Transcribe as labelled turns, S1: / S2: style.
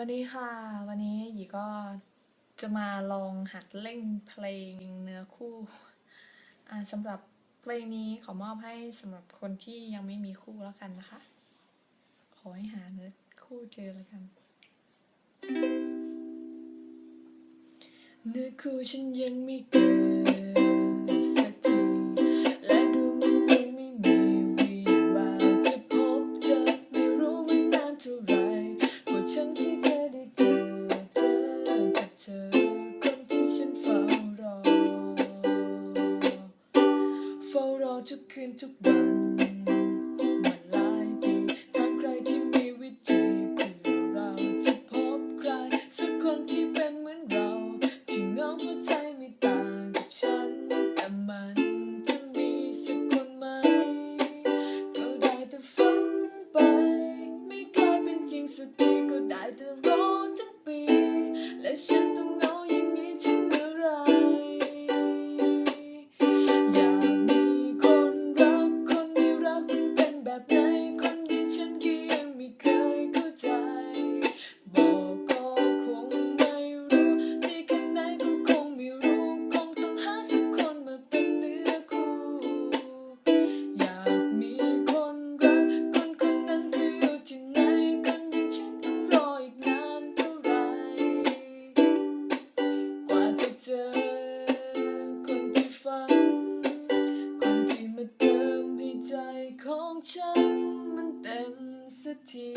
S1: วัสดีค่ะ วันนี้หยีก็จะมาลองหัดเล่นเพลงเนื้อคู่สำหรับเพลงนี้ขอมอบให้สำหรับคนที่ยังไม่มีคู่แล้วกันนะคะ ขอให้หาเนื้อคู่เจอแล้วกัน เนื้อคู่ฉันยังไม่เกิด ทุกคืนทุกวันมาหลายปีถามใครที่มีวิธีเพื่อเราจะพบใคร สักคนที่เป็นเหมือนเรา ที่เงาหัวใจไม่ต่างกับฉัน แต่มันจะมีสักคนไหมก็ได้แต่ฝันไป ไม่กลายเป็นจริงสักทีก็ได้แต่รอทั้งปีและฉัน ของฉันมันเต็มสักที